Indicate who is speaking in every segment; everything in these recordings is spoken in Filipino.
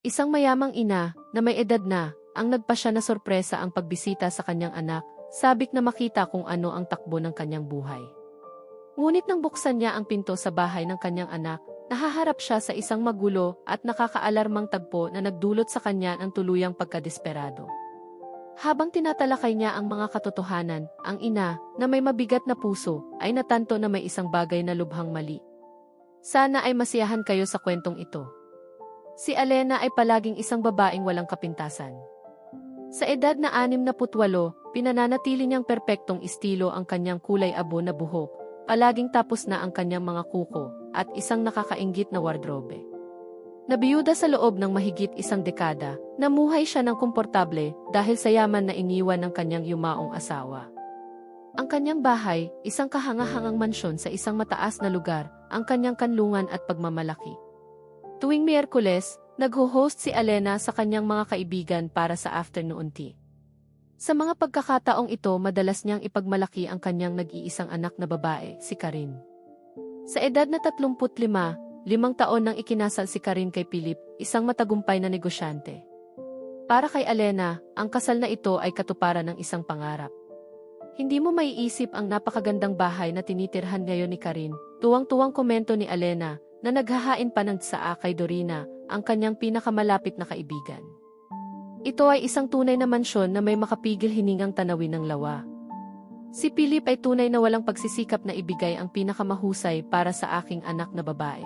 Speaker 1: Isang mayamang ina, na may edad na, ang nagpasya na sorpresa ang pagbisita sa kanyang anak, sabik na makita kung ano ang takbo ng kanyang buhay. Ngunit nang buksan niya ang pinto sa bahay ng kanyang anak, nahaharap siya sa isang magulo at nakakaalarmang tagpo na nagdulot sa kanya ng tuluyang pagkadesperado. Habang tinatalakay niya ang mga katotohanan, ang ina, na may mabigat na puso, ay natanto na may isang bagay na lubhang mali. Sana ay masiyahan kayo sa kwentong ito. Si Alena ay palaging isang babaeng walang kapintasan. Sa edad na 68, pinananatili niyang perpektong estilo ang kanyang kulay abo na buhok, palaging tapos na ang kanyang mga kuko, at isang nakakaingit na wardrobe. Nabiyuda sa loob ng mahigit isang dekada, namuhay siya ng komportable dahil sa yaman na iniwan ng kanyang yumaong asawa. Ang kanyang bahay, isang kahangahangang mansyon sa isang mataas na lugar, ang kanyang kanlungan at pagmamalaki. Tuwing Miyerkules, nagho-host si Alena sa kanyang mga kaibigan para sa afternoon tea. Sa mga pagkakataong ito madalas niyang ipagmalaki ang kanyang nag-iisang anak na babae, si Karin. Sa edad na 35, Limang taon nang ikinasal si Karin kay Philip, isang matagumpay na negosyante. Para kay Alena, ang kasal na ito ay katuparan ng isang pangarap. Hindi mo maiisip ang napakagandang bahay na tinitirhan ngayon ni Karin, tuwang-tuwang komento ni Alena, na naghahain pa ng tsaa kay Dorina, ang kanyang pinakamalapit na kaibigan. Ito ay isang tunay na mansyon na may makapigil hiningang tanawin ng lawa. Si Philip ay tunay na walang pagsisikap na ibigay ang pinakamahusay para sa aking anak na babae.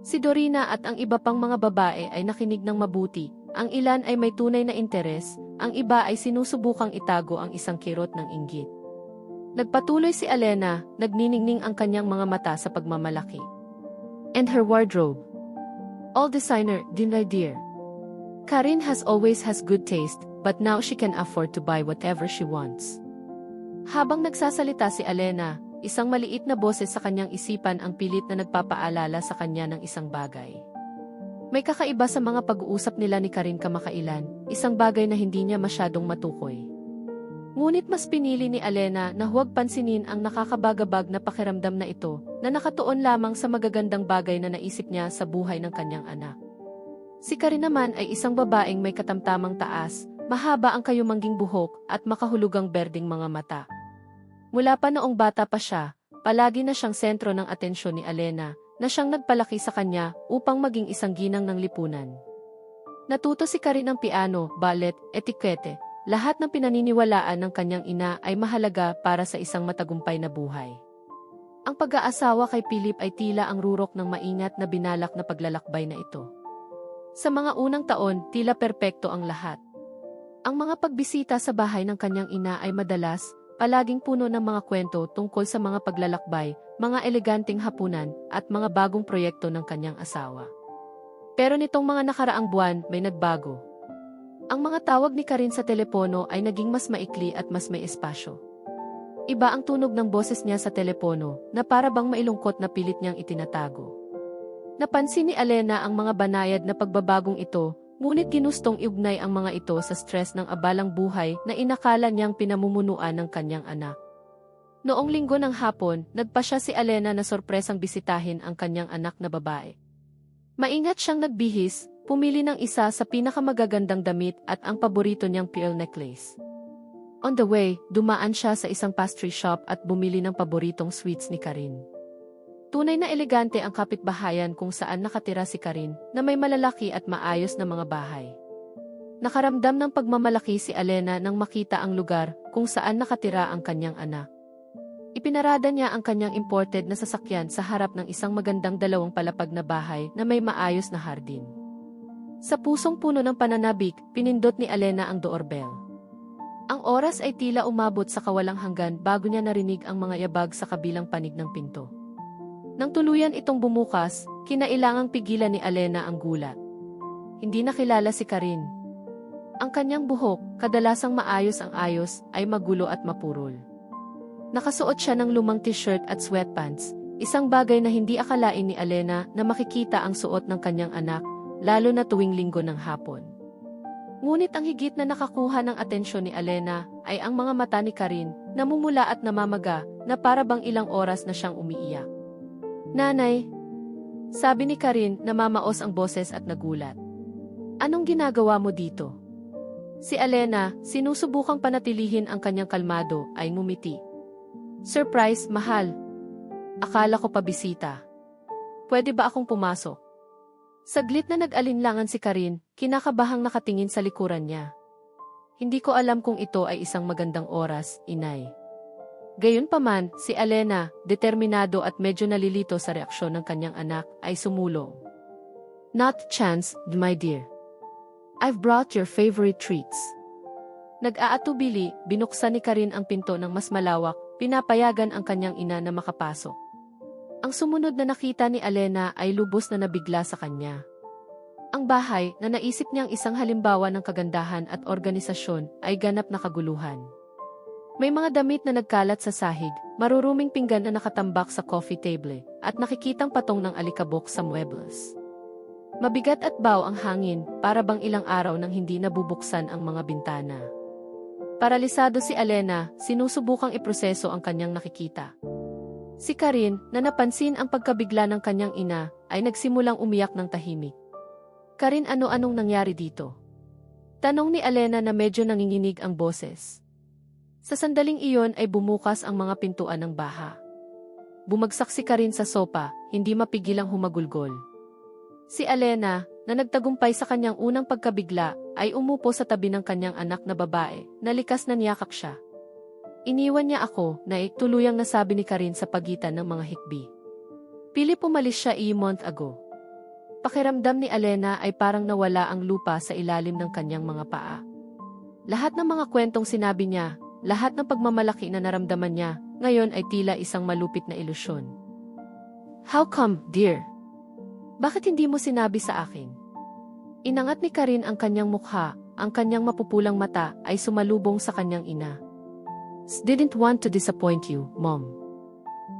Speaker 1: Si Dorina at ang iba pang mga babae ay nakinig ng mabuti, ang ilan ay may tunay na interes, ang iba ay sinusubukang itago ang isang kirot ng inggit. Nagpatuloy si Alena, nagniningning ang kanyang mga mata sa pagmamalaki. And her wardrobe. All designer, din dear. Karin has always has good taste, but now she can afford to buy whatever she wants. Habang nagsasalita si Alena, Isang maliit na boses sa kanyang isipan ang pilit na nagpapaalala sa kanya ng isang bagay. May kakaiba sa mga pag-uusap nila ni Karin kamakailan, isang bagay na hindi niya masyadong matukoy. Ngunit mas pinili ni Alena na huwag pansinin ang nakakabagabag na pakiramdam na ito, na nakatuon lamang sa magagandang bagay na naisip niya sa buhay ng kanyang anak. Si Karin naman ay isang babaeng may katamtamang taas, mahaba ang kayumangging buhok at makahulugang berding mga mata. Mula pa noong bata pa siya, palagi na siyang sentro ng atensyon ni Alena, na siyang nagpalaki sa kanya upang maging isang ginang ng lipunan. Natuto si Karin ng piano, ballet, etikete, lahat ng pinaniniwalaan ng kanyang ina ay mahalaga para sa isang matagumpay na buhay. Ang pag-aasawa kay Philip ay tila ang rurok ng maingat na binalak na paglalakbay na ito. Sa mga unang taon, tila perpekto ang lahat. Ang mga pagbisita sa bahay ng kanyang ina ay madalas, Palaging puno ng mga kwento tungkol sa mga paglalakbay, mga eleganteng hapunan, at mga bagong proyekto ng kanyang asawa. Pero nitong mga nakaraang buwan, may nagbago. Ang mga tawag ni Karin sa telepono ay naging mas maikli at mas may espasyo. Iba ang tunog ng boses niya sa telepono na para bang mailungkot na pilit niyang itinatago. Napansin ni Alena ang mga banayad na pagbabagong ito Ngunit ginustong iugnay ang mga ito sa stress ng abalang buhay na inakala niyang pinamumunuan ng kanyang anak. Noong linggo ng hapon, nagpa siya si Alena na sorpresang bisitahin ang kanyang anak na babae. Maingat siyang nagbihis, pumili ng isa sa pinakamagagandang damit at ang paborito niyang pearl necklace. On the way, dumaan siya sa isang pastry shop at bumili ng paboritong sweets ni Karin. Tunay na elegante ang kapitbahayan kung saan nakatira si Karin na may malalaki at maayos na mga bahay. Nakaramdam ng pagmamalaki si Alena nang makita ang lugar kung saan nakatira ang kanyang anak. Ipinarada niya ang kanyang imported na sasakyan sa harap ng isang magandang dalawang palapag na bahay na may maayos na hardin. Sa pusong puno ng pananabik, pinindot ni Alena ang doorbell. Ang oras ay tila umabot sa kawalang hanggan bago niya narinig ang mga yabag sa kabilang panig ng pinto. Nang tuluyan itong bumukas, kinailangang pigilan ni Alena ang gulat. Hindi nakilala si Karin. Ang kanyang buhok, kadalasang maayos ang ayos, ay magulo at mapurol. Nakasuot siya ng lumang t-shirt at sweatpants, isang bagay na hindi akalain ni Alena na makikita ang suot ng kanyang anak, lalo na tuwing linggo ng hapon. Ngunit ang higit na nakakuha ng atensyon ni Alena ay ang mga mata ni Karin, namumula at namamaga, na para bang ilang oras na siyang umiiyak. Nanay, sabi ni Karin na mamaos ang boses at nagulat. Anong ginagawa mo dito? Si Alena, sinusubukang panatilihin ang kanyang kalmado, ay ngumiti. Surprise, mahal. Akala ko pa bisita. Pwede ba akong pumasok? Saglit na nag-alinlangan si Karin, kinakabahang nakatingin sa likuran niya. Hindi ko alam kung ito ay isang magandang oras, inay. Gayunpaman, si Alena, determinado at medyo nalilito sa reaksyon ng kanyang anak, ay sumulong. Not chance, my dear. I've brought your favorite treats. Nag-aatubili, binuksan ni Karin ang pinto ng mas malawak, pinapayagan ang kanyang ina na makapasok. Ang sumunod na nakita ni Alena ay lubos na nabigla sa kanya. Ang bahay na naisip niyang isang halimbawa ng kagandahan at organisasyon ay ganap na kaguluhan. May mga damit na nagkalat sa sahig, maruruming pinggan na nakatambak sa coffee table, at nakikitang patong ng alikabok sa muebles. Mabigat at baw ang hangin, para bang ilang araw nang hindi nabubuksan ang mga bintana. Paralisado si Alena, sinusubukang iproseso ang kanyang nakikita. Si Karin, na napansin ang pagkabigla ng kanyang ina, ay nagsimulang umiyak ng tahimik. Karin ano-anong nangyari dito? Tanong ni Alena na medyo nanginginig ang boses. Sa sandaling iyon ay bumukas ang mga pintuan ng baha. Bumagsak si Karin sa sopa, hindi mapigilang humagulgol. Si Alena, na nagtagumpay sa kanyang unang pagkabigla, ay umupo sa tabi ng kanyang anak na babae, na likas na niyakap siya. Iniwan niya ako, na tuluyang nasabi ni Karin sa pagitan ng mga hikbi. Pili pumalis siya a month ago. Pakiramdam ni Alena ay parang nawala ang lupa sa ilalim ng kanyang mga paa. Lahat ng mga kwentong sinabi niya, lahat ng pagmamalaki na naramdaman niya, ngayon ay tila isang malupit na ilusyon. How come, dear? Bakit hindi mo sinabi sa akin? Inangat ni Karin ang kanyang mukha, ang kanyang mapupulang mata ay sumalubong sa kanyang ina. Didn't want to disappoint you, Mom.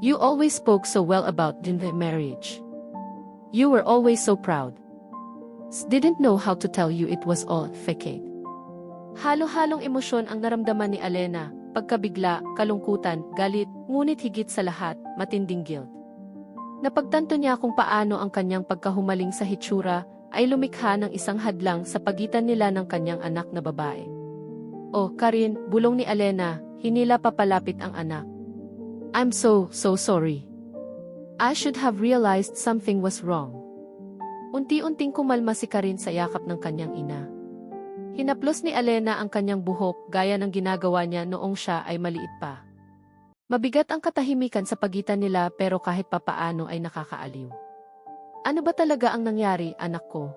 Speaker 1: You always spoke so well about the marriage. You were always so proud. Didn't know how to tell you it was all fake. Halo-halong emosyon ang naramdaman ni Alena, pagkabigla, kalungkutan, galit, ngunit higit sa lahat, matinding guilt. Napagtanto niya kung paano ang kanyang pagkahumaling sa hitsura ay lumikha ng isang hadlang sa pagitan nila ng kanyang anak na babae. O, Karin, bulong ni Alena, hinila papalapit ang anak. I'm so, so sorry. I should have realized something was wrong. Unti-unting kumalma si Karin sa yakap ng kanyang ina. Hinaplos ni Alena ang kanyang buhok gaya ng ginagawa niya noong siya ay maliit pa. Mabigat ang katahimikan sa pagitan nila pero kahit papaano ay nakakaaliw. Ano ba talaga ang nangyari, anak ko?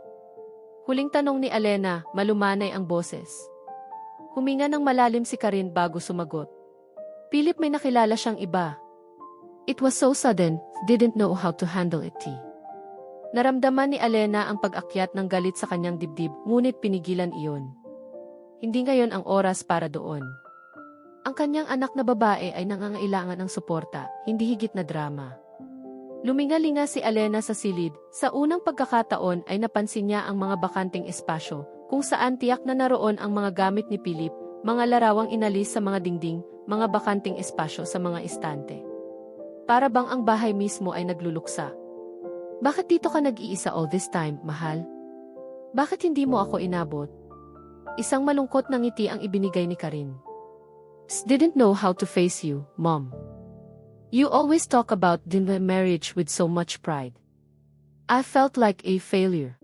Speaker 1: Huling tanong ni Alena, malumanay ang boses. Huminga ng malalim si Karin bago sumagot. Philip may nakilala siyang iba. It was so sudden, didn't know how to handle it. Naramdaman ni Alena ang pag-akyat ng galit sa kanyang dibdib, ngunit pinigilan iyon. Hindi ngayon ang oras para doon. Ang kanyang anak na babae ay nangangailangan ng suporta, hindi higit na drama. Lumingalinga si Alena sa silid, sa unang pagkakataon ay napansin niya ang mga bakanting espasyo, kung saan tiyak na naroon ang mga gamit ni Philip, mga larawang inalis sa mga dingding, mga bakanting espasyo sa mga istante. Para bang ang bahay mismo ay nagluluksa. Bakit dito ka nag-iisa all this time, mahal? Bakit hindi mo ako inabot? Isang malungkot na ngiti ang ibinigay ni Karin. Didn't know how to face you, mom. You always talk about the marriage with so much pride. I felt like a failure.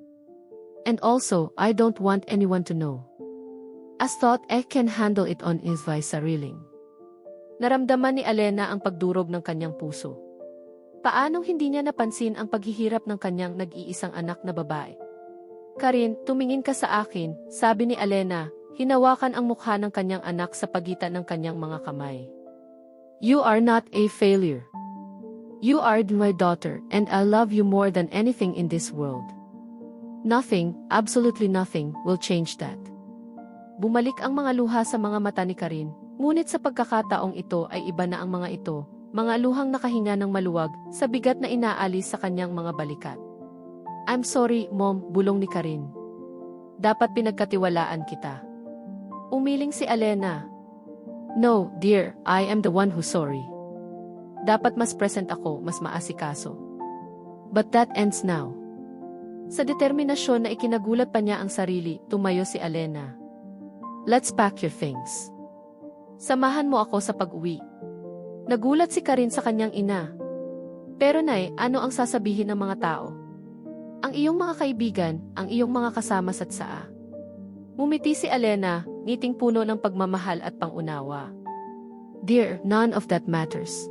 Speaker 1: And also, I don't want anyone to know. As thought I can handle it on his sariling. Naramdaman ni Alena ang pagdurog ng kanyang puso. Paanong hindi niya napansin ang paghihirap ng kanyang nag-iisang anak na babae? Karin, tumingin ka sa akin, sabi ni Alena, hinawakan ang mukha ng kanyang anak sa pagitan ng kanyang mga kamay. You are not a failure. You are my daughter and I love you more than anything in this world. Nothing, absolutely nothing, will change that. Bumalik ang mga luha sa mga mata ni Karin, ngunit sa pagkakataong ito ay iba na ang mga ito, mga luhang nakahinga ng maluwag sa bigat na inaalis sa kanyang mga balikat. I'm sorry, Mom, bulong ni Karin. Dapat pinagkatiwalaan kita. Umiling si Alena. No, dear, I am the one who's sorry. Dapat mas present ako, mas maasikaso. But that ends now. Sa determinasyon na ikinagulat pa niya ang sarili, tumayo si Alena. Let's pack your things. Samahan mo ako sa pag-uwi. Nagulat si Karin sa kanyang ina. Pero nay, ano ang sasabihin ng mga tao? Ang iyong mga kaibigan, ang iyong mga kasama sa tsaa. Mumiti si Alena, ngiting puno ng pagmamahal at pangunawa. Dear, none of that matters.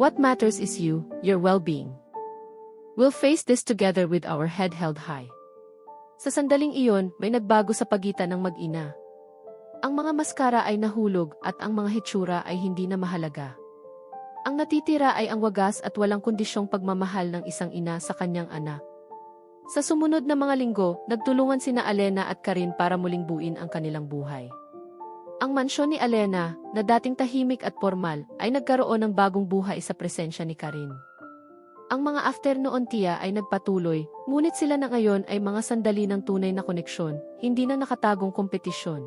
Speaker 1: What matters is you, your well-being. We'll face this together with our head held high. Sa sandaling iyon, may nagbago sa pagitan ng mag-ina. Ang mga maskara ay nahulog at ang mga hitsura ay hindi na mahalaga. Ang natitira ay ang wagas at walang kondisyong pagmamahal ng isang ina sa kanyang anak. Sa sumunod na mga linggo, nagtulungan sina Alena at Karin para muling buin ang kanilang buhay. Ang mansyon ni Alena, na dating tahimik at formal, ay nagkaroon ng bagong buhay sa presensya ni Karin. Ang mga after noon tiya ay nagpatuloy, ngunit sila na ngayon ay mga sandali ng tunay na koneksyon, hindi na nakatagong kompetisyon.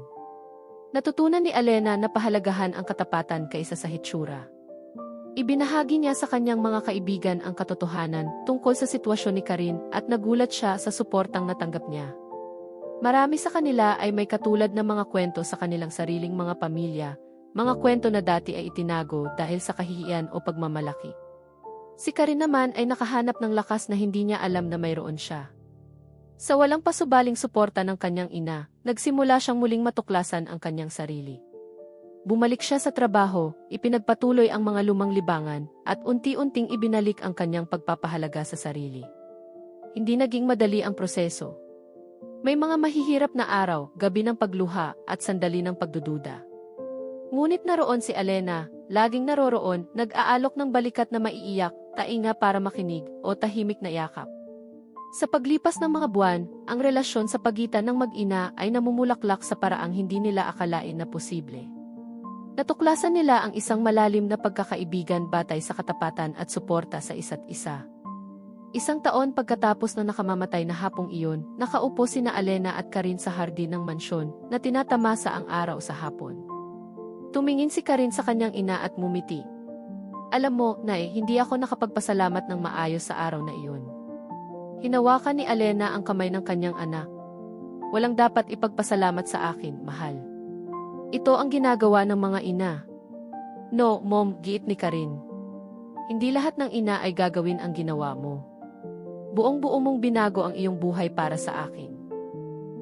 Speaker 1: Natutunan ni Alena na pahalagahan ang katapatan kaysa sa hitsura. Ibinahagi niya sa kanyang mga kaibigan ang katotohanan tungkol sa sitwasyon ni Karin at nagulat siya sa suportang natanggap niya. Marami sa kanila ay may katulad na mga kwento sa kanilang sariling mga pamilya, mga kwento na dati ay itinago dahil sa kahihiyan o pagmamalaki. Si Karin naman ay nakahanap ng lakas na hindi niya alam na mayroon siya. Sa walang pasubaling suporta ng kanyang ina, nagsimula siyang muling matuklasan ang kanyang sarili. Bumalik siya sa trabaho, ipinagpatuloy ang mga lumang libangan, at unti-unting ibinalik ang kanyang pagpapahalaga sa sarili. Hindi naging madali ang proseso. May mga mahihirap na araw, gabi ng pagluha, at sandali ng pagdududa. Ngunit naroon si Alena, laging naroroon, nag-aalok ng balikat na maiiyak, tainga para makinig, o tahimik na yakap. Sa paglipas ng mga buwan, ang relasyon sa pagitan ng mag-ina ay namumulaklak sa paraang hindi nila akalain na posible. Natuklasan nila ang isang malalim na pagkakaibigan batay sa katapatan at suporta sa isa't isa. Isang taon pagkatapos na nakamamatay na hapong iyon, nakaupo sina Alena at Karin sa hardin ng mansyon na tinatamasa ang araw sa hapon. Tumingin si Karin sa kanyang ina at mumiti. Alam mo, Nay, hindi ako nakapagpasalamat ng maayos sa araw na iyon. Hinawakan ni Alena ang kamay ng kanyang anak. Walang dapat ipagpasalamat sa akin, mahal. Ito ang ginagawa ng mga ina. No, mom, giit ni Karin. Hindi lahat ng ina ay gagawin ang ginawa mo. Buong-buo mong binago ang iyong buhay para sa akin.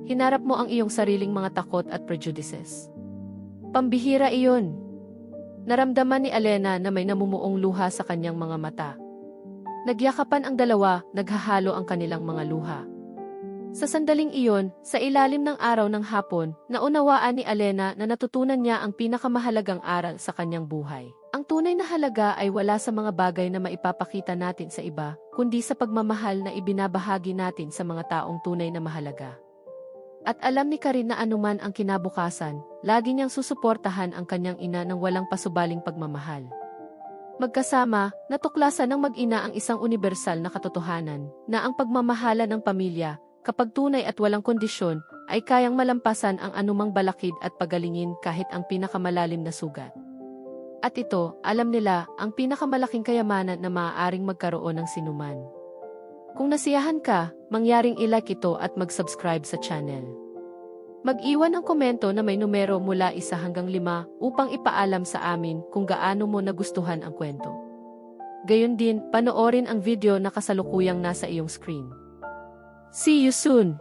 Speaker 1: Hinarap mo ang iyong sariling mga takot at prejudices. Pambihira iyon. Naramdaman ni Alena na may namumuong luha sa kanyang mga mata. Nagyakapan ang dalawa, naghahalo ang kanilang mga luha. Sa sandaling iyon, sa ilalim ng araw ng hapon, naunawaan ni Alena na natutunan niya ang pinakamahalagang aral sa kanyang buhay. Ang tunay na halaga ay wala sa mga bagay na maipapakita natin sa iba, kundi sa pagmamahal na ibinabahagi natin sa mga taong tunay na mahalaga. At alam ni Karin na anuman ang kinabukasan, lagi niyang susuportahan ang kanyang ina ng walang pasubaling pagmamahal. Magkasama, natuklasan ng mag-ina ang isang universal na katotohanan, na ang pagmamahala ng pamilya, kapag tunay at walang kondisyon, ay kayang malampasan ang anumang balakid at pagalingin kahit ang pinakamalalim na sugat. At ito, alam nila, ang pinakamalaking kayamanan na maaaring magkaroon ng sinuman. Kung nasiyahan ka, mangyaring ilike ito at mag-subscribe sa channel. Mag-iwan ng komento na may numero mula isa hanggang lima upang ipaalam sa amin kung gaano mo nagustuhan ang kwento. Gayon din, panoorin ang video na kasalukuyang nasa iyong screen. See you soon!